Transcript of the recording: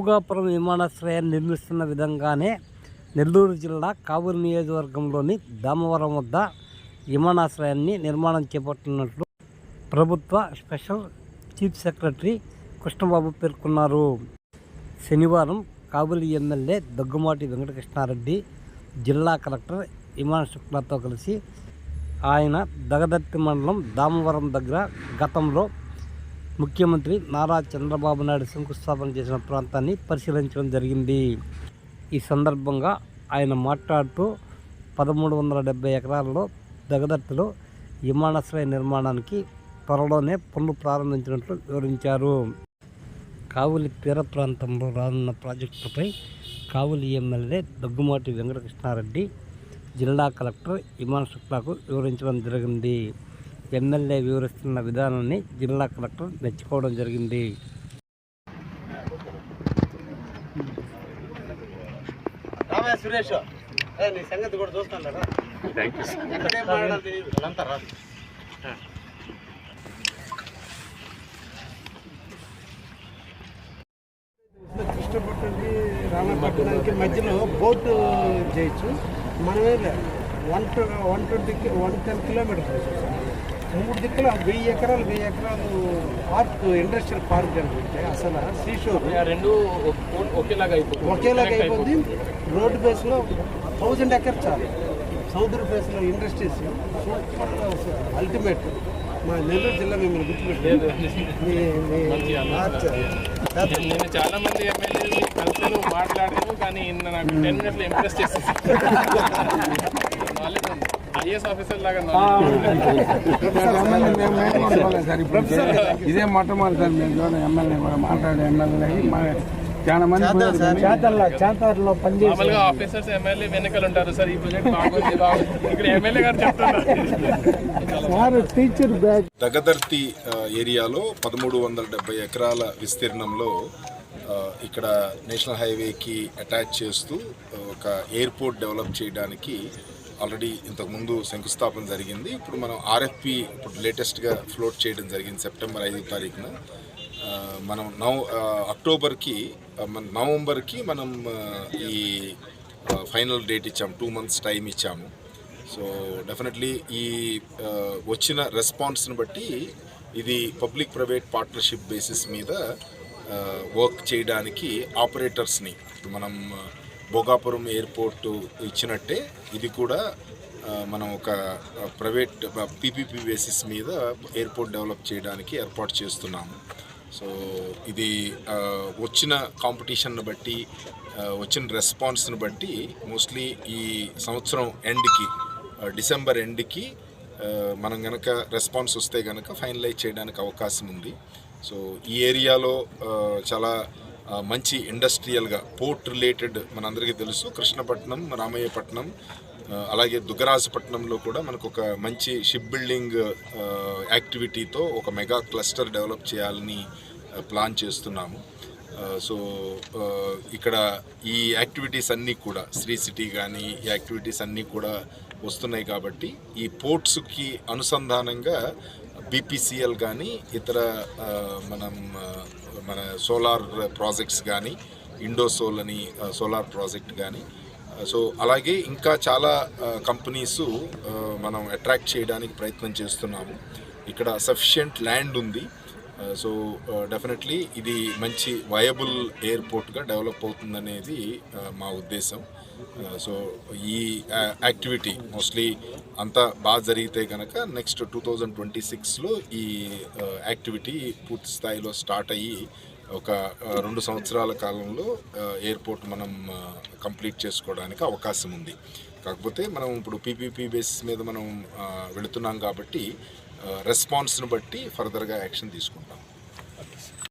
భోగాపురం విమానాశ్రయాన్ని నిర్మిస్తున్న విధంగానే నెల్లూరు జిల్లా కావూరు నియోజకవర్గంలోని దామవరం వద్ద విమానాశ్రయాన్ని నిర్మాణం చేపట్టినట్లు ప్రభుత్వ స్పెషల్ చీఫ్ సెక్రటరీ కృష్ణబాబు పేర్కొన్నారు. శనివారం కాబూలి ఎమ్మెల్యే దగ్గుమాటి వెంకటకృష్ణారెడ్డి జిల్లా కలెక్టర్ ఇమాన్ శుక్లాతో కలిసి ఆయన దగదర్తి మండలం దామవరం దగ్గర గతంలో ముఖ్యమంత్రి నారా చంద్రబాబు నాయుడు శంకుస్థాపన చేసిన ప్రాంతాన్ని పరిశీలించడం జరిగింది. ఈ సందర్భంగా ఆయన మాట్లాడుతూ పదమూడు వందల డెబ్బై ఎకరాలలో దగదర్తిలో విమానాశ్రయ నిర్మాణానికి త్వరలోనే పనులు ప్రారంభించినట్లు వివరించారు. కావులి తీర ప్రాంతంలో రానున్న ప్రాజెక్టులపై కావులి ఎమ్మెల్యే దగ్గుమాటి వెంకటకృష్ణారెడ్డి జిల్లా కలెక్టర్ ఇమాన్ శుక్లాకు వివరించడం జరిగింది. ఎమ్మెల్యే వివరిస్తున్న విధానాన్ని జిల్లా కలెక్టర్ మెచ్చుకోవడం జరిగింది. సురేష్. నీ సంగతి కూడా చూస్తాను కృష్ణపట్నంకి రామపట్నానికి మధ్యలో బోటు చేయొచ్చు. మనమే one one twenty one ten kilometres. మూడు దిక్కుల వెయ్యి ఎకరాలు వెయ్యి ఎకరాలు పార్క్ ఇండస్ట్రియల్ పార్క్ అనుకుంటే అసలు శ్రీశోర్ రెండు ఒక్- ఒకేలాగా అయిపోతుంది. ఒకేలాగా అయిపోద్ది రోడ్ బేస్లో థౌజండ్ ఎకర్ చాలు. సముద్ర బేస్లో ఇండస్ట్రీస్ సూపర్ అల్టిమేట్. మా నెల్లూరు జిల్లా మిమ్మల్ని గుర్తుపెట్టారు నేను చాలా మంది ఎమ్మెల్యేలు కలిసాను మాట్లాడాను కానీ నాకు టెన్ ఇంప్రెస్ చేసేసి ఐఏఎస్ ఆఫీసర్ లాగా సార్ ఇప్పుడు ఇదే మొట్టమొదటి సార్ మేము చూడండి ఎమ్మెల్యే కూడా మాట్లాడే ఎమ్మెల్యే మా చాలా మంది మామూలుగా ఆఫీసర్స్ ఎమ్మెల్యే వెనకాల ఉంటారు సార్. ఈ ప్రాజెక్ట్ బాగుంది బాగుంది. ఇక్కడ ఎమ్మెల్యే గారు చెప్తున్నారు. టీచర్ బ్యాగ్ దగదర్తి ఏరియాలో పదమూడు వందల డెబ్బై ఎకరాల విస్తీర్ణంలో ఇక్కడ నేషనల్ హైవేకి అటాచ్ చేస్తూ ఒక ఎయిర్పోర్ట్ డెవలప్ చేయడానికి ఆల్రెడీ ఇంతకుముందు శంకుస్థాపన జరిగింది. ఇప్పుడు మనం ఆర్ఎఫ్పి ఇప్పుడు లేటెస్ట్గా ఫ్లోట్ చేయడం జరిగింది సెప్టెంబర్ ఐదు తారీఖున. మనం నవ అక్టోబర్కి మన నవంబర్కి మనం ఈ ఫైనల్ డేట్ ఇచ్చాము. టూ మంత్స్ టైం ఇచ్చాము. సో డెఫినెట్లీ ఈ వచ్చిన రెస్పాన్స్ని బట్టి ఇది పబ్లిక్ ప్రైవేట్ పార్ట్నర్షిప్ బేసిస్ మీద వర్క్ చేయడానికి ఆపరేటర్స్ని ఇప్పుడు మనం భోగాపురం ఎయిర్పోర్ట్ ఇచ్చినట్టే ఇది కూడా మనం ఒక ప్రైవేట్ పీపీపీ బేసిస్ మీద ఎయిర్పోర్ట్ డెవలప్ చేయడానికి ఏర్పాటు చేస్తున్నాము. సో ఇది వచ్చిన కాంపిటీషన్ను బట్టి వచ్చిన రెస్పాన్స్ని బట్టి మోస్ట్లీ ఈ సంవత్సరం ఎండ్కి డిసెంబర్ ఎండ్కి మనం గనక రెస్పాన్స్ వస్తే గనక ఫైనలైజ్ చేయడానికి అవకాశం ఉంది. సో ఈ ఏరియాలో చాలా మంచి ఇండస్ట్రియల్గా పోర్ట్ రిలేటెడ్ మనందరికీ తెలుసు. కృష్ణపట్నం రామయ్యపట్నం అలాగే దుగ్గరాజపట్నంలో కూడా మనకు ఒక మంచి షిప్ బిల్డింగ్ యాక్టివిటీతో ఒక మెగా క్లస్టర్ డెవలప్ చేయాలని ప్లాన్ చేస్తున్నాము. సో ఇక్కడ ఈ యాక్టివిటీస్ అన్నీ కూడా శ్రీ సిటీ కానీ ఈ యాక్టివిటీస్ అన్నీ కూడా వస్తున్నాయి కాబట్టి ఈ పోర్ట్స్కి అనుసంధానంగా బీపీసీఎల్ కానీ ఇతర మనం మన సోలార్ ప్రాజెక్ట్స్ కానీ ఇండోసోల్ అని సోలార్ ప్రాజెక్ట్ కానీ సో అలాగే ఇంకా చాలా కంపెనీస్ మనం అట్రాక్ట్ చేయడానికి ప్రయత్నం చేస్తున్నాము. ఇక్కడ సఫిషియంట్ ల్యాండ్ ఉంది. Uh, సో డెఫినెట్లీ uh, ఇది మంచి వయబుల్ ఎయిర్పోర్ట్గా డెవలప్ అవుతుందనేది uh, మా ఉద్దేశం. సో ఈ యాక్టివిటీ మోస్ట్లీ అంతా బాగా జరిగితే కనుక నెక్స్ట్ టూ థౌజండ్ ట్వంటీ సిక్స్లో ఈ యాక్టివిటీ పూర్తి స్థాయిలో స్టార్ట్ అయ్యి ఒక రెండు సంవత్సరాల కాలంలో ఎయిర్పోర్ట్ మనం కంప్లీట్ చేసుకోవడానికి అవకాశం ఉంది. కాకపోతే మనం ఇప్పుడు పీపీపీ బేసిస్ మీద మనం వెళుతున్నాం కాబట్టి రెస్పాన్స్ని బట్టి ఫర్దర్గా యాక్షన్ తీసుకుంటాం